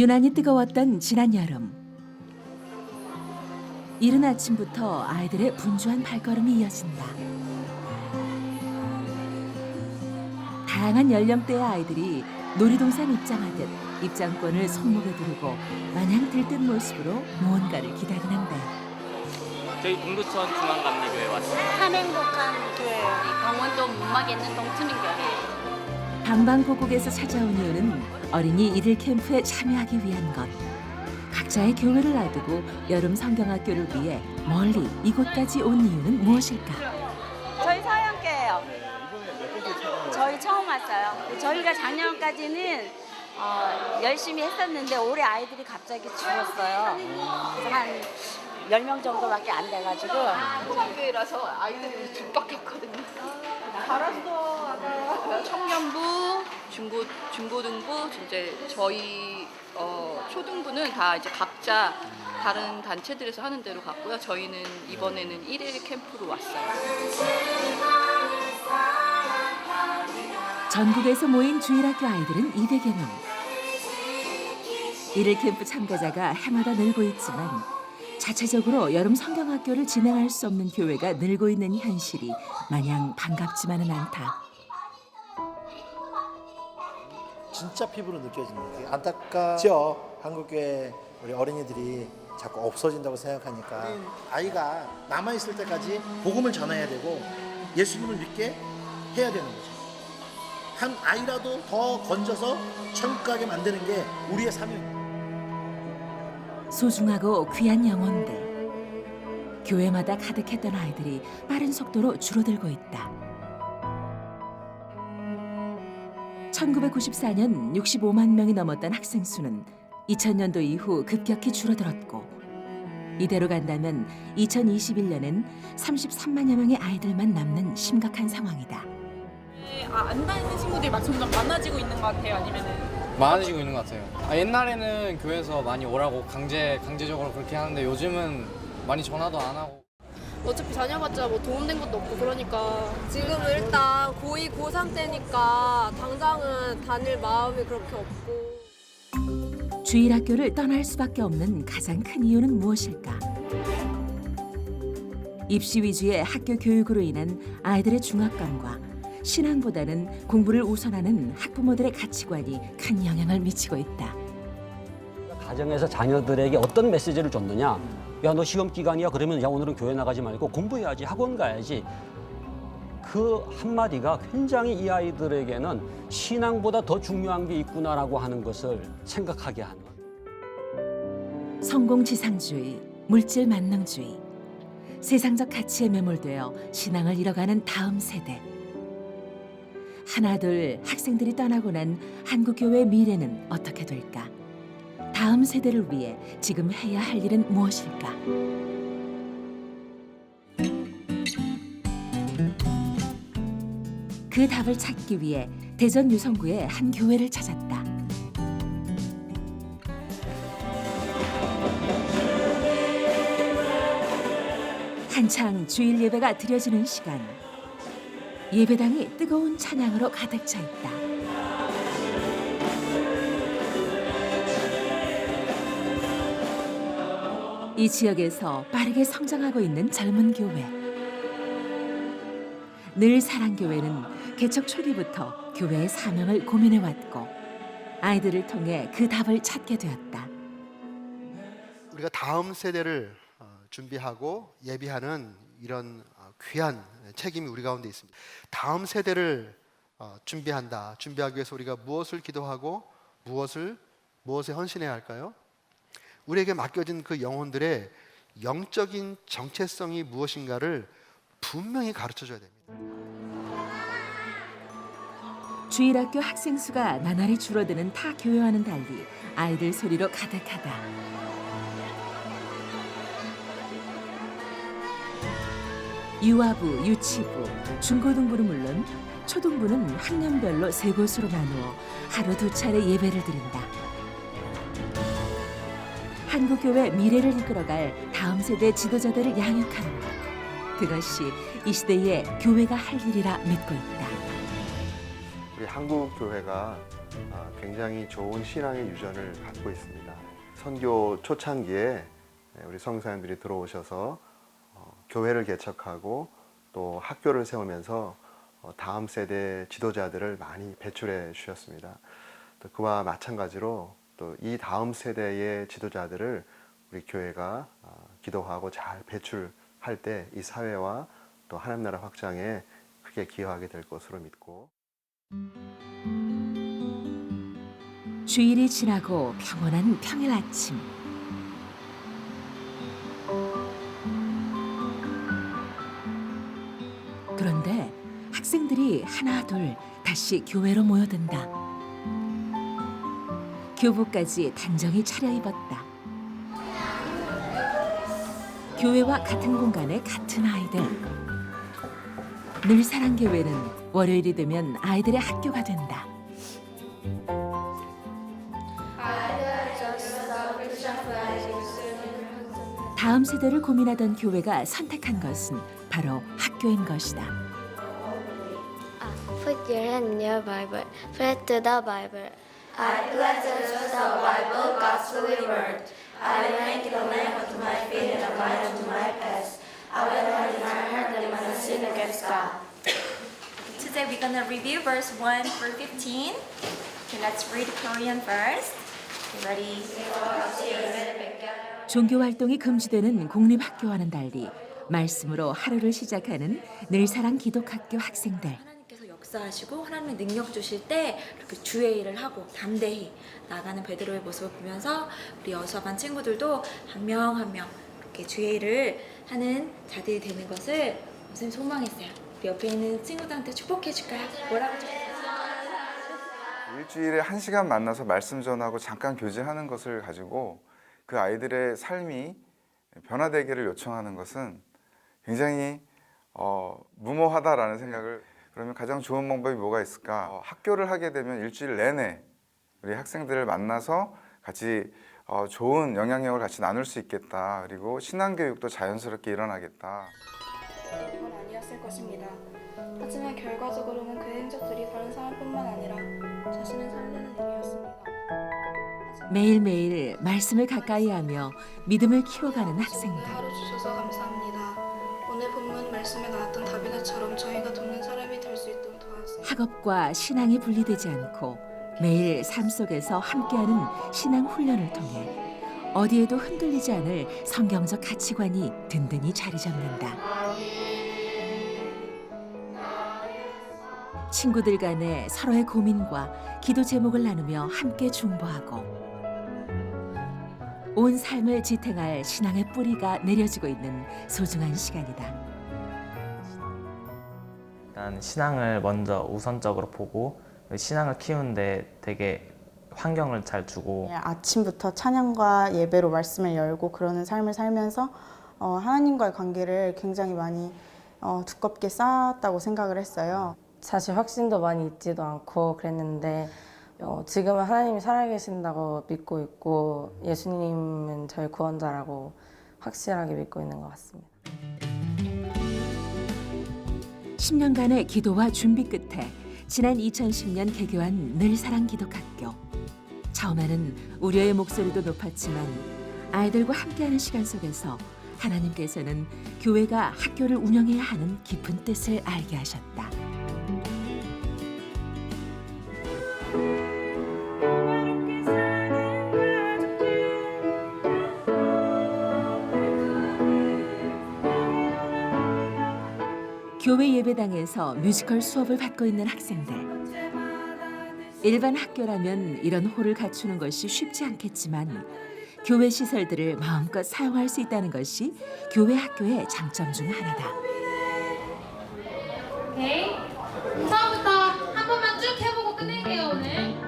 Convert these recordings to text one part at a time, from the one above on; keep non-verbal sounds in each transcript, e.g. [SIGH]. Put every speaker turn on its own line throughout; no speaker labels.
유난히 뜨거웠던 지난 여름. 이른 아침부터 아이들의 분주한 발걸음이 이어진다. 다양한 연령대의 아이들이 놀이동산 입장하듯 입장권을 손목에 두르고 마냥 들뜬 모습으로 무언가를 기다리는데
저희 동두천 중앙감리교회 왔습니다.
참 행복한 교회예요.
강원도 문막 있는 동투민교회
방방곡곡에서 찾아온 이유는 어린이 이들 캠프에 참여하기 위한 것. 각자의 교회를 놔두고 여름 성경학교를 위해 멀리 이곳까지 온 이유는 무엇일까?
저희 서영교예요. 저희 처음 왔어요. 저희가 작년까지는 어, 열심히 했었는데 올해 아이들이 갑자기 줄었어요. 그래서 한 10명 정도밖에 안 돼가지고
초등교회라서 아이들이 둘밖에 없거든요. 청년부, 중고 중고등부, 이제 저희 어, 초등부는 다 이제 각자 다른 단체들에서 하는 대로 갔고요. 저희는 이번에는 1일 캠프로 왔어요.
전국에서 모인 주일학교 아이들은 200여 명. 이들 캠프 참가자가 해마다 늘고 있지만 자체적으로 여름 성경학교를 진행할 수 없는 교회가 늘고 있는 현실이 마냥 반갑지만은 않다.
진짜 피부로 느껴집니다. 안타깝죠. 한국교회 우리 어린이들이 자꾸 없어진다고 생각하니까 아이가 남아 있을 때까지 복음을 전해야 되고 예수님을 믿게 해야 되는 거죠. 한 아이라도 더 건져서 천국 가게 만드는 게 우리의 사명입니다.
소중하고 귀한 영혼들. 교회마다 가득했던 아이들이 빠른 속도로 줄어들고 있다. 1994년 65만 명이 넘었던 학생 수는 2000년도 이후 급격히 줄어들었고 이대로 간다면 2021년엔 33만여 명의 아이들만 남는 심각한 상황이다.
아, 안 다니는 친구들이 막 점점 많아지고 있는 것 같아요. 아니면은
많아지고 있는 것 같아요. 아, 옛날에는 교회에서 많이 오라고 강제 강제적으로 그렇게 하는데 요즘은 많이 전화도 안 하고.
어차피 다녀봤자 뭐 도움된 것도 없고 그러니까
지금은 일단 고2, 고3 때니까 당장은 다닐 마음이 그렇게 없고
주일 학교를 떠날 수밖에 없는 가장 큰 이유는 무엇일까? 입시 위주의 학교 교육으로 인한 아이들의 중압감과 신앙보다는 공부를 우선하는 학부모들의 가치관이 큰 영향을 미치고 있다.
가정에서 자녀들에게 어떤 메시지를 줬느냐? 야, 너 시험 기간이야. 그러면 야, 오늘은 교회 나가지 말고 공부해야지. 학원 가야지. 그 한마디가 굉장히 이 아이들에게는 신앙보다 더 중요한 게 있구나라고 하는 것을 생각하게 하는.
성공지상주의, 물질 만능주의, 세상적 가치에 매몰되어 신앙을 잃어가는 다음 세대. 하나둘 학생들이 떠나고 난 한국 교회의 미래는 어떻게 될까? 다음 세대를 위해 지금 해야 할 일은 무엇일까? 그 답을 찾기 위해 대전 유성구의 한 교회를 찾았다. 한창 주일 예배가 드려지는 시간. 예배당이 뜨거운 찬양으로 가득 차 있다. 이 지역에서 빠르게 성장하고 있는 젊은 교회. 늘 사랑교회는 개척 초기부터 교회의 사명을 고민해 왔고 아이들을 통해 그 답을 찾게 되었다.
우리가 다음 세대를 어, 준비하고 예비하는 이런 어, 귀한 책임이 우리 가운데 있습니다. 다음 세대를 어, 준비한다. 준비하기 위해서 우리가 무엇을 기도하고 무엇을 무엇에 헌신해야 할까요? 우리에게 맡겨진 그 영혼들의 영적인 정체성이 무엇인가를 분명히 가르쳐 줘야 됩니다.
주일학교 학생 수가 나날이 줄어드는 타 교회와는 달리 아이들 소리로 가득하다. 유아부, 유치부, 중고등부는 물론 초등부는 학년별로 세 곳으로 나누어 하루 두 차례 예배를 드린다. 한국교회 미래를 이끌어갈 다음 세대 지도자들을 양육하는 것. 그것이 이 시대의 교회가 할 일이라 믿고 있다.
우리 한국 교회가 아, 굉장히 좋은 신앙의 유전을 갖고 있습니다. 선교 초창기에 우리 성사님들이 들어오셔서 어, 교회를 개척하고 또 학교를 세우면서 어, 다음 세대 지도자들을 많이 배출해 주셨습니다. 또 그와 마찬가지로 또 이 다음 세대의 지도자들을 우리 교회가 어, 기도하고 잘 배출할 때 이 사회와 또 하나님 나라 확장에 크게 기여하게 될 것으로 믿고
주일이 지나고 평온한 평일 아침. 그런데 학생들이 하나 둘 다시 교회로 모여든다. 교부까지 단정히 차려입었다. 교회와 같은 공간에 같은 아이들. 늘사랑교회는 월요일이 되면 아이들의 학교가 된다. 다음 세대를 고민하던 교회가 선택한 것은 바로 학교인 것이다.
Put your hand in your Bible. Read to the Bible. I pledge to trust the Bible, God's holy word. I will make it a lamp unto my feet and a light unto my path. I will not my heart that I sin against God.
Today we're gonna review verse 1 through 15. Okay, let's read Korean first. Okay, ready?
종교 활동이 금지되는 공립학교와는 달리 말씀으로 하루를 시작하는 늘사랑 기독학교 학생들.
역사하시고 하나님의 능력 주실 때 이렇게 주의 일을 하고 담대히 나가는 베드로의 모습을 보면서 우리 여서반 친구들도 한명 한 명 이렇게 주의 일을 하는 자들이 되는 것을 선생님 소망했어요. 우리 옆에 있는 친구들한테 축복해 줄까요? 뭐라고 축복해
일주일에 한 시간 만나서 말씀 전하고 잠깐 교제하는 것을 가지고 그 아이들의 삶이 변화되기를 요청하는 것은 굉장히 어, 무모하다라는 생각을 그러면 가장 좋은 방법이 뭐가 있을까? 어, 학교를 하게 되면 일주일 내내 우리 학생들을 만나서 같이 어, 좋은 영향력을 같이 나눌 수 있겠다. 그리고 신앙 교육도 자연스럽게 일어나겠다.
건 아니었을 것입니다. 하지만 결과적으로는 그 행적들이 다른 사람뿐만 아니라 자신을 살리는 일이었습니다.
매일매일 말씀을 가까이 하며 믿음을 키워가는 학생들.
하루 주셔서 감사합니다. 말씀에 나왔던 다비다처럼 저희가 돕는 사람이 될 수 있도록 도와주세요.
학업과 신앙이 분리되지 않고 매일 삶 속에서 함께하는 신앙 훈련을 통해 어디에도 흔들리지 않을 성경적 가치관이 든든히 자리 잡는다. 친구들 간에 서로의 고민과 기도 제목을 나누며 함께 중보하고 온 삶을 지탱할 신앙의 뿌리가 내려지고 있는 소중한 시간이다.
일단 신앙을 먼저 우선적으로 보고 신앙을 키우는데 되게 환경을 잘 주고
네, 아침부터 찬양과 예배로 말씀을 열고 그러는 삶을 살면서 어, 하나님과의 관계를 굉장히 많이 어, 두껍게 쌓았다고 생각을 했어요.
사실 확신도 많이 있지도 않고 그랬는데 어, 지금은 하나님이 살아계신다고 믿고 있고 예수님은 저의 구원자라고 확실하게 믿고 있는 것 같습니다.
10년간의 기도와 준비 끝에 지난 2010년 개교한 늘사랑 기독학교. 처음에는 우려의 목소리도 높았지만 아이들과 함께하는 시간 속에서 하나님께서는 교회가 학교를 운영해야 하는 깊은 뜻을 알게 하셨다. 예배당에서 뮤지컬 수업을 받고 있는 학생들. 일반 학교라면 이런 홀을 갖추는 것이 쉽지 않겠지만 교회 시설들을 마음껏 사용할 수 있다는 것이 교회 학교의 장점 중 하나다.
오케이. 처음부터 한 번만 쭉 해보고 끝낼게요 오늘.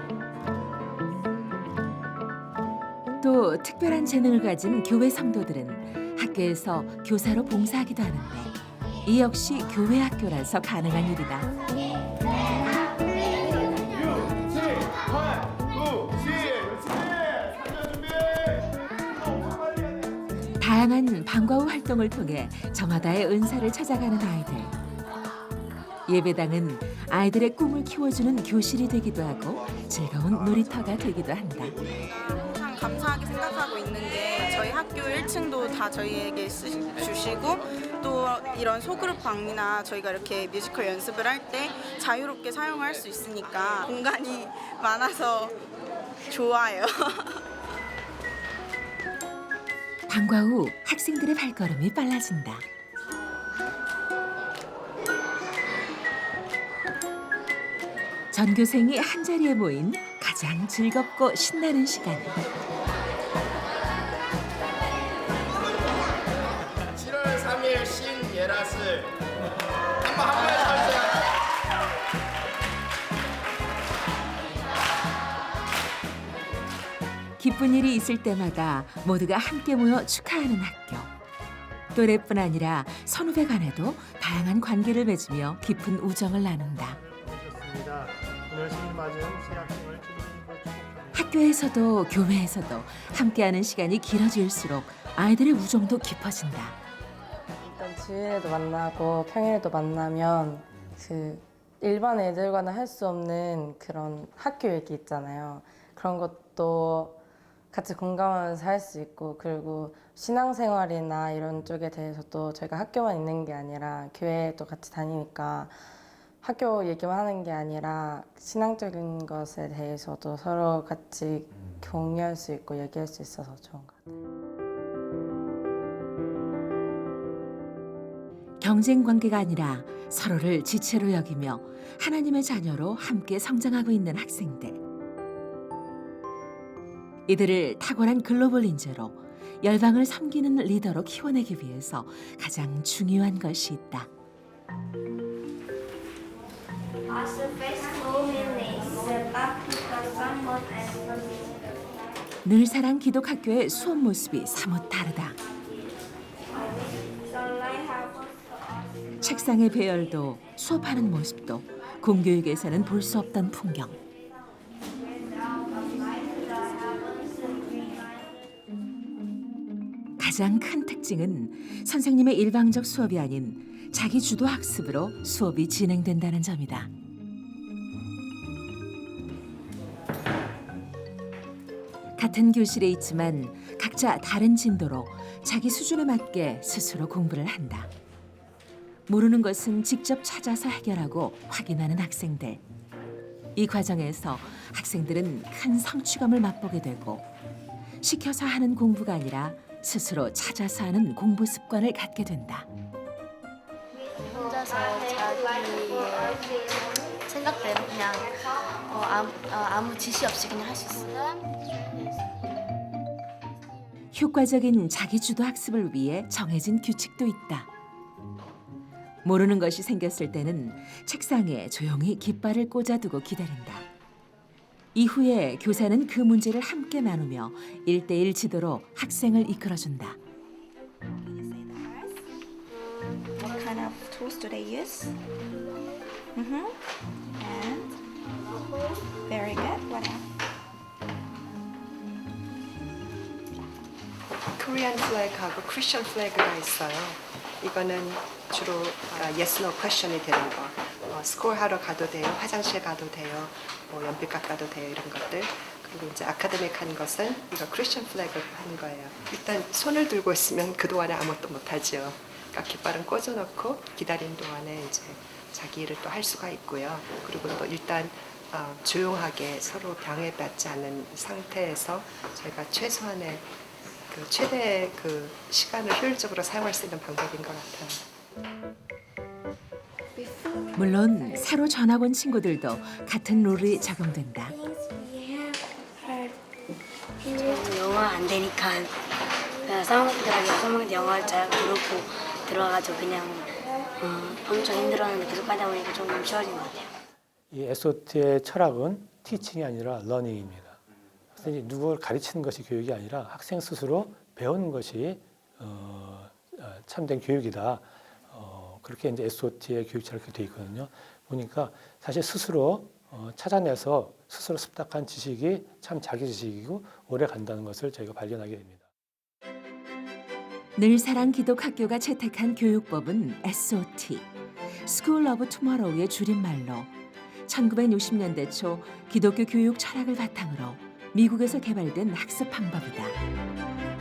또 특별한 재능을 가진 교회 성도들은 학교에서 교사로 봉사하기도 하는데 이 역시 교회 학교라서 가능한 일이다. 다양한 방과 후 활동을 통해 저마다의 은사를 찾아가는 아이들. 예배당은 아이들의 꿈을 키워주는 교실이 되기도 하고 즐거운 놀이터가 되기도 한다.
항상 감사하게 생각하고 있는 게 저희 학교 1층도 다 저희에게 쓰, 주시고 또 이런 소그룹 방이나 저희가 이렇게 뮤지컬 연습을 할 때 자유롭게 사용할 수 있으니까 공간이 많아서 좋아요. [LAUGHS]
방과 후 학생들의 발걸음이 빨라진다. 전교생이 한자리에 모인 가장 즐겁고 신나는 시간.
예라슬 한번 한 번에 서주세요.
기쁜 일이 있을 때마다 모두가 함께 모여 축하하는 학교. 또래뿐 아니라 선후배 간에도 다양한 관계를 맺으며 깊은 우정을 나눈다.
좋습니다. 오늘 생일 맞은 새 학생을 주님과 축복합니다.
학교에서도 교회에서도 함께하는 시간이 길어질수록 아이들의 우정도 깊어진다.
주일에도 만나고 평일에도 만나면 그 일반 애들과는 할 수 없는 그런 학교 얘기 있잖아요. 그런 것도 같이 공감하면서 할 수 있고 그리고 신앙생활이나 이런 쪽에 대해서도 저희가 학교만 있는 게 아니라 교회도 같이 다니니까 학교 얘기만 하는 게 아니라 신앙적인 것에 대해서도 서로 같이 공유할 수 있고 얘기할 수 있어서 좋은 것 같아요.
경쟁 관계가 아니라 서로를 지체로 여기며 하나님의 자녀로 함께 성장하고 있는 학생들. 이들을 탁월한 글로벌 인재로 열방을 섬기는 리더로 키워내기 위해서 가장 중요한 것이 있다. 늘 사랑 기독학교의 수업 모습이 사뭇 다르다. 책상의 배열도 수업하는 모습도 공교육에서는 볼 수 없던 풍경. 가장 큰 특징은 선생님의 일방적 수업이 아닌 자기 주도 학습으로 수업이 진행된다는 점이다. 같은 교실에 있지만 각자 다른 진도로 자기 수준에 맞게 스스로 공부를 한다. 모르는 것은 직접 찾아서 해결하고 확인하는 학생들. 이 과정에서 학생들은 큰 성취감을 맛보게 되고 시켜서 하는 공부가 아니라 스스로 찾아서 하는 공부 습관을 갖게 된다.
혼자서 자기의 생각대로 그냥 어, 아무, 어, 아무 지시 없이 그냥 할 수 있어요.
효과적인 자기주도 학습을 위해 정해진 규칙도 있다. 모르는 것이 생겼을 때는 책상에 조용히 깃발을 꽂아두고 기다린다. 이후에 교사는 그 문제를 함께 나누며 일대일 지도로 학생을 이끌어준다.
What kind of tools do they use? Mm-hmm. And very good. What else?
코리안 플래그하고 크리스천 플래그가 있어요. 이거는 주로 아, yes, no question이 되는 거. 어, 스코어 하러 가도 돼요. 화장실 가도 돼요. 뭐 연필 깎아도 돼요. 이런 것들. 그리고 이제 아카데믹한 것은 이거 크리스천 플래그 하는 거예요. 일단 손을 들고 있으면 그 동안에 아무것도 못하죠. 그러니까 깃발은 꽂아놓고 기다린 동안에 이제 자기 일을 또 할 수가 있고요. 그리고 또 일단 어, 조용하게 서로 방해받지 않는 상태에서 저희가 최소한의 그 최대 그 시간을 효율적으로 사용할 수 있는 방법인 것 같아요.
물론 새로 전학 온 친구들도 같은 룰이 적용된다.
저는 영어 안 되니까 그냥 사람들하고 사람한테 영어를 잘 모르고 들어가가지고 그냥 어, 엄청 힘들었는데 계속 하다 보니까 좀 쉬워진 것 같아요.
이 SOT의 철학은 티칭이 아니라 러닝입니다. 선생님이 누구를 가르치는 것이 교육이 아니라 학생 스스로 배우는 것이 어, 어, 참된 교육이다. 어, 그렇게 이제 SOT의 교육 철학이 되어 있거든요. 보니까 사실 스스로 어, 찾아내서 스스로 습득한 지식이 참 자기 지식이고 오래 간다는 것을 저희가 발견하게 됩니다.
늘 사랑 기독학교가 채택한 교육법은 SOT. 스쿨 오브 투머로우의 줄임말로 1960년대 초 기독교 교육 철학을 바탕으로 미국에서 개발된 학습 방법이다.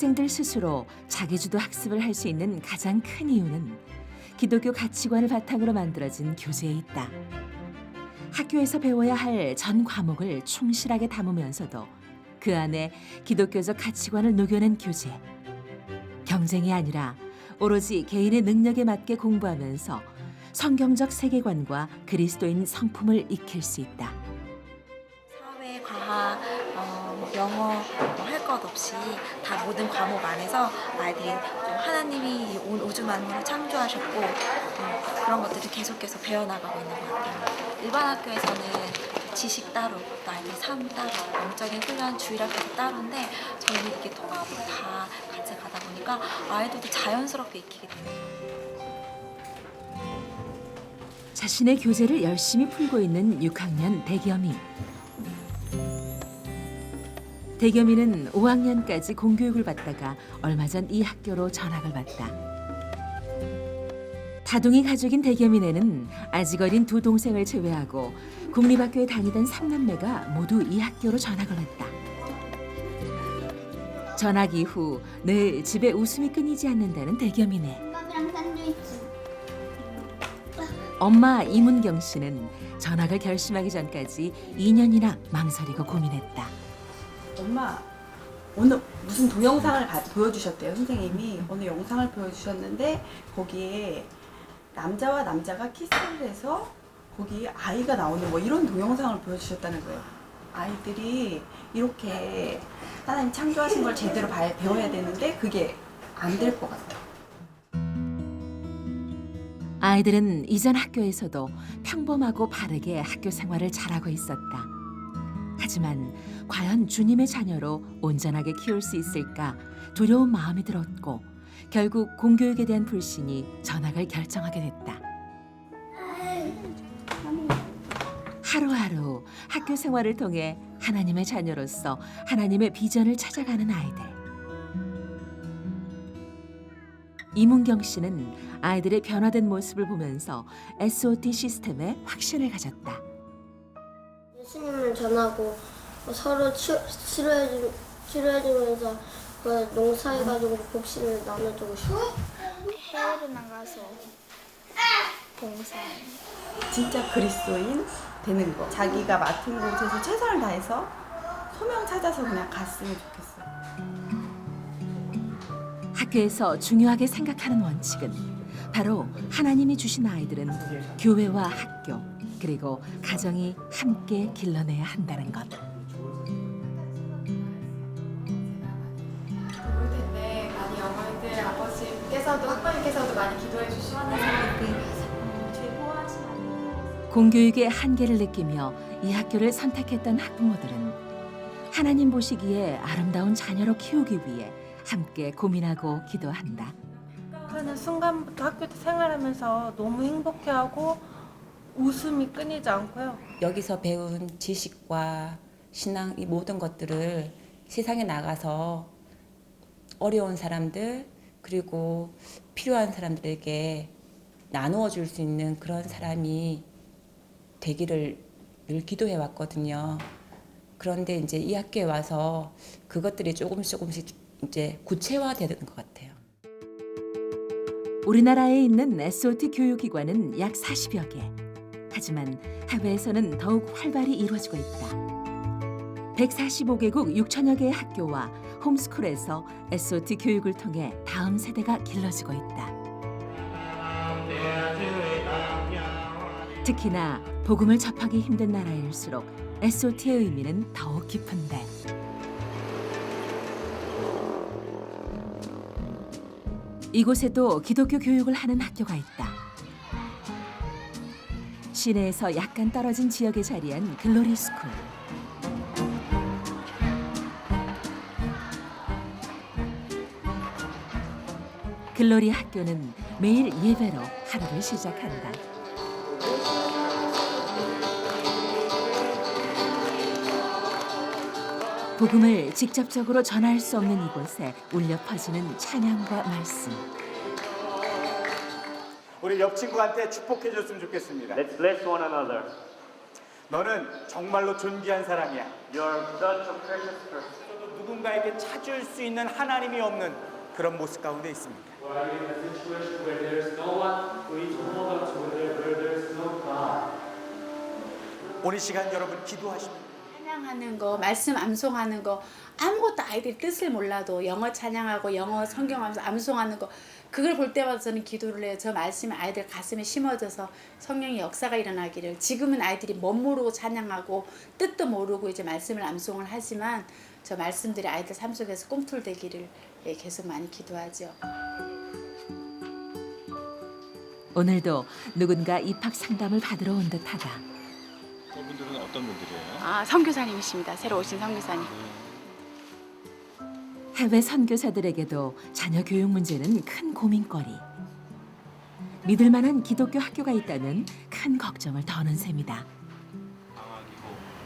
학생들 스스로 자기주도 학습을 할 수 있는 가장 큰 이유는 기독교 가치관을 바탕으로 만들어진 교재에 있다. 학교에서 배워야 할 전 과목을 충실하게 담으면서도 그 안에 기독교적 가치관을 녹여낸 교재. 경쟁이 아니라 오로지 개인의 능력에 맞게 공부하면서 성경적 세계관과 그리스도인 성품을 익힐 수 있다.
사회, 과학, 어, 뭐 영어 할 것 없이 다 모든 과목 안에서 아이들이 좀 하나님이 이온 우주 만물을 창조하셨고 음, 그런 것들을 계속해서 배워나가고 있는 것 같아요. 일반 학교에서는 지식 따로, 또 아이들 삶 따로, 영적인 훈련 주일학교도 따로인데 저희는 이게 통합으로 다 같이 가다 보니까 아이들도 자연스럽게 익히게 돼요.
자신의 교재를 열심히 풀고 있는 6학년 대겸이. 대겸이는 5학년까지 공교육을 받다가 얼마 전 이 학교로 전학을 받다. 다둥이 가족인 대겸이네는 아직 어린 두 동생을 제외하고 국립학교에 다니던 삼남매가 모두 이 학교로 전학을 왔다. 전학 이후 늘 집에 웃음이 끊이지 않는다는 대겸이네. 엄마 이문경 씨는 전학을 결심하기 전까지 2년이나 망설이고 고민했다.
엄마 오늘 무슨 동영상을 가- 보여주셨대요 선생님이. 어느 영상을 보여주셨는데 거기에 남자와 남자가 키스를 해서 거기에 아이가 나오는 뭐 이런 동영상을 보여주셨다는 거예요. 아이들이 이렇게 하나님 창조하신 걸 제대로 봐- 배워야 되는데 그게 안 될 것 같아요.
아이들은 이전 학교에서도 평범하고 바르게 학교 생활을 잘하고 있었다. 하지만 과연 주님의 자녀로 온전하게 키울 수 있을까 두려운 마음이 들었고 결국 공교육에 대한 불신이 전학을 결정하게 됐다. 하루하루 학교 생활을 통해 하나님의 자녀로서 하나님의 비전을 찾아가는 아이들. 이문경 씨는 아이들의 변화된 모습을 보면서 SOT 시스템에 확신을 가졌다.
예수님을 전하고 서로 치, 치료해주, 치료해주면서 그 농사해가지고 복신을 나눠주고 싶어요. 해외로 나가서 봉사.
진짜 그리스도인 되는 거 자기가 맡은 곳에서 최선을 다해서 소명 찾아서 그냥 갔으면 좋겠어요
학교에서 중요하게 생각하는 원칙은 바로 하나님이 주신 아이들은 교회와 학교 그리고 가정이 함께 길러내야 한다는 것.
볼 텐데 많이 어머니들 아버지께서도 학부모님께서도 많이 기도해 사람들이
공교육의 한계를 느끼며 이 학교를 선택했던 학부모들은 하나님 보시기에 아름다운 자녀로 키우기 위해 함께 고민하고 기도한다.
하는 순간부터 학교 생활하면서 너무 행복해하고 웃음이 끊이지 않고요.
여기서 배운 지식과 신앙 이 모든 것들을 세상에 나가서 어려운 사람들 그리고 필요한 사람들에게 나누어 줄 수 있는 그런 사람이 되기를 늘 기도해 왔거든요. 그런데 이제 이 학교에 와서 그것들이 조금씩 조금씩 이제 구체화되는 것 같아요.
우리나라에 있는 SOT 교육기관은 약 40여 개. 하지만 해외에서는 더욱 활발히 이루어지고 있다. 145개국 6천여 개의 학교와 홈스쿨에서 SOT 교육을 통해 다음 세대가 길러지고 있다. 특히나 복음을 접하기 힘든 나라일수록 SOT의 의미는 더욱 깊은데 이곳에도 기독교 교육을 하는 학교가 있다. 시내에서 약간 떨어진 지역에 자리한 글로리 스쿨. 글로리 학교는 매일 예배로 하루를 시작한다. 복음을 직접적으로 전할 수 없는 이곳에 울려 퍼지는 찬양과 말씀.
우리 옆 친구한테 축복해 줬으면 좋겠습니다.
Let's bless one another.
너는 정말로 존귀한 사람이야.
You're such a precious person.
누군가에게 찾을 수 있는 하나님이 없는 그런 모습 가운데 있습니다. 오늘 시간 여러분 기도하십니다.
찬양하는 거, 말씀 암송하는 거 아무것도 아이들이 뜻을 몰라도 영어 찬양하고 영어 성경하면서 암송하는 거 그걸 볼 때마다 저는 기도를 해요. 저 말씀이 아이들 가슴에 심어져서 성령의 역사가 일어나기를. 지금은 아이들이 멋 모르고 찬양하고 뜻도 모르고 이제 말씀을 암송을 하지만 저 말씀들이 아이들 삶 속에서 꿈틀대기를 예, 계속 많이 기도하죠.
오늘도 누군가 입학 상담을 받으러 온 듯하다.
저분들은 어떤 분들이에요?
아, 선교사님이십니다. 새로 오신 선교사님.
해외 선교사들에게도 자녀 교육 문제는 큰 고민거리. 믿을 만한 기독교 학교가 있다면 큰 걱정을 더는 셈이다.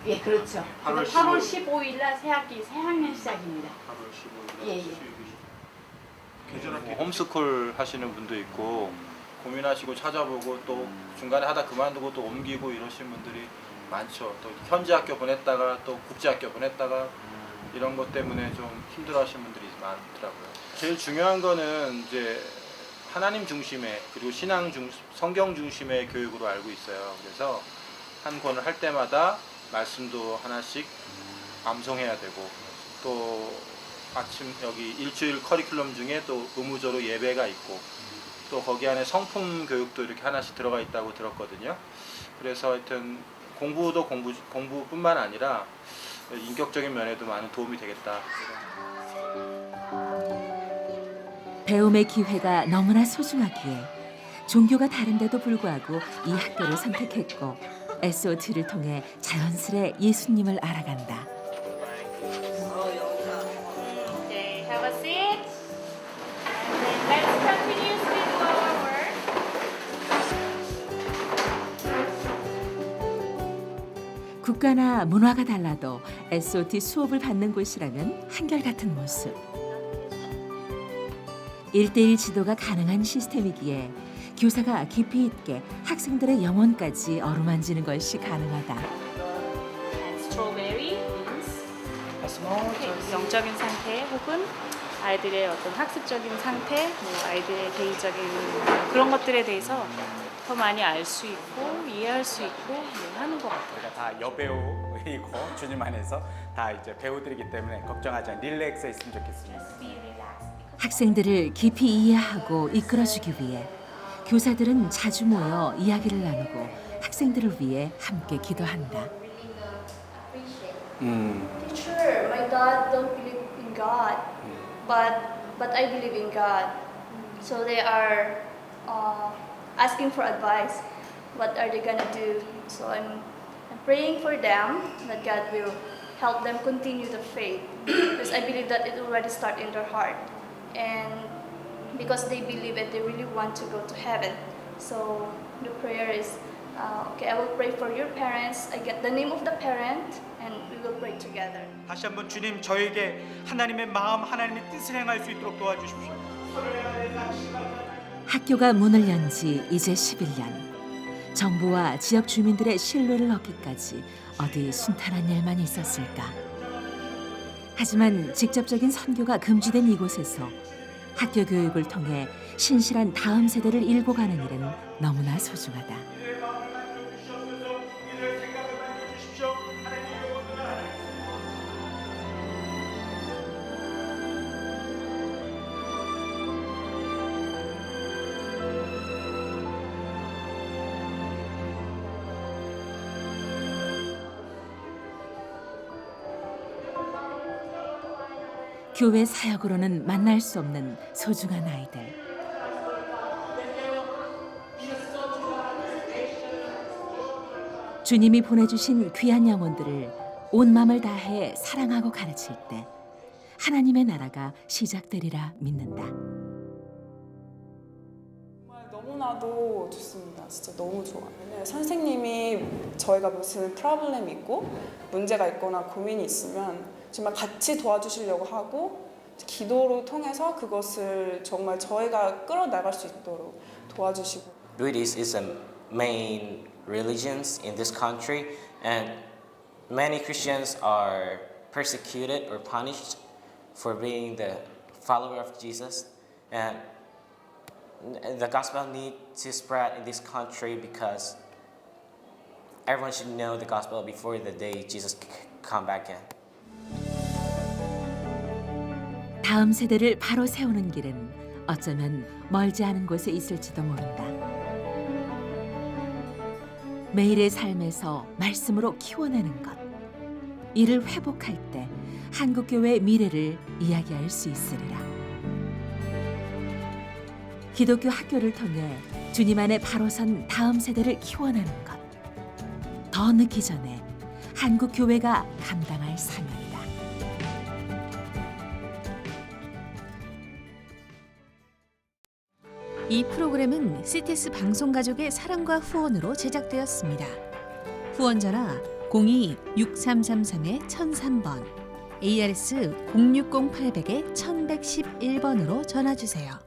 예, 그렇죠.
8월
8월 15일 날 새학기 새학년 시작입니다.
8월 15일
예, 예.
뭐 홈스쿨 하시는 분도 있고 고민하시고 찾아보고 또 중간에 하다 그만두고 또 옮기고 이러신 분들이 많죠. 또 현지 학교 보냈다가 또 국제 학교 보냈다가 이런 것 때문에 좀 힘들어하시는 분들이 많더라고요. 제일 중요한 거는 이제 하나님 중심의 그리고 신앙 중 성경 중심의 교육으로 알고 있어요. 그래서 한 권을 할 때마다 말씀도 하나씩 암송해야 되고 또 아침 여기 일주일 커리큘럼 중에 또 의무적으로 예배가 있고 또 거기 안에 성품 교육도 이렇게 하나씩 들어가 있다고 들었거든요. 그래서 하여튼 공부도 공부 공부뿐만 아니라 인격적인 면에도 많은 도움이 되겠다.
배움의 기회가 너무나 소중하기에 종교가 다른데도 불구하고 이 학교를 선택했고 SOT를 통해 자연스레 예수님을 알아간다. 국가나 문화가 달라도 SOT 수업을 받는 곳이라면 한결같은 모습. 일대일 지도가 가능한 시스템이기에 교사가 깊이 있게 학생들의 영혼까지 어루만지는 것이 가능하다.
Strawberry means 영적인 상태 혹은 아이들의 어떤 학습적인 상태, 뭐 아이들의 개인적인 그런 것들에 대해서 더 많이 알 수 있고 이해할 수 있고 네, 하는 것 같아요.
우리가 다 여배우이고 [LAUGHS] 주님 안에서 다 이제 배우들이기 때문에 걱정하지 않고 릴렉스 했으면 좋겠습니다.
학생들을 깊이 이해하고 이끌어주기 위해 교사들은 자주 모여 이야기를 나누고 학생들을 위해 함께 기도한다.
음.
Sure, my dad don't believe in God, but but I believe in God. So they are uh, asking for advice. What are they gonna do? So I'm, I'm praying for them that God will help them continue the faith because I believe that it already start in their heart, and because they believe it, they really want to go to heaven. So the prayer is. Uh, okay, I will pray for your parents. I get the name of the parent, and we will pray together.
다시 한번 주님 저에게 하나님의 마음, 하나님의 뜻을 행할 수 있도록 도와주십시오.
학교가 문을 연 지 이제 11년. 정부와 지역 주민들의 신뢰를 얻기까지 어디 순탄한 일만 있었을까. 하지만 직접적인 선교가 금지된 이곳에서 학교 교육을 통해 신실한 다음 세대를 일궈 가는 일은 너무나 소중하다. 교회 사역으로는 만날 수 없는 소중한 아이들. 주님이 보내주신 귀한 영혼들을 온 마음을 다해 사랑하고 가르칠 때 하나님의 나라가 시작되리라 믿는다.
너무나도 좋습니다. 진짜 너무 좋아요. 왜냐면 선생님이 저희가 무슨 프로블렘 있고 문제가 있거나 고민이 있으면 정말 같이 도와주시려고 하고 기도로 통해서 그것을 정말 저희가 끌어나갈 수 있도록 도와주시고
Buddhist is the main religions in this country, and many Christians are persecuted or punished for being the follower of Jesus. And the gospel need to spread in this country because everyone should know the gospel before the day Jesus come back in.
다음 세대를 바로 세우는 길은 어쩌면 멀지 않은 곳에 있을지도 모른다. 매일의 삶에서 말씀으로 키워내는 것. 이를 회복할 때 한국 교회의 미래를 이야기할 수 있으리라. 기독교 학교를 통해 주님 안에 바로 선 다음 세대를 키워내는 것. 더 늦기 전에 한국 교회가 감당할 사명이다.
이 프로그램은 CTS 방송 가족의 사랑과 후원으로 제작되었습니다. 후원 전화 02-6333-1003번, ARS 060-800-1111번으로 전화 주세요.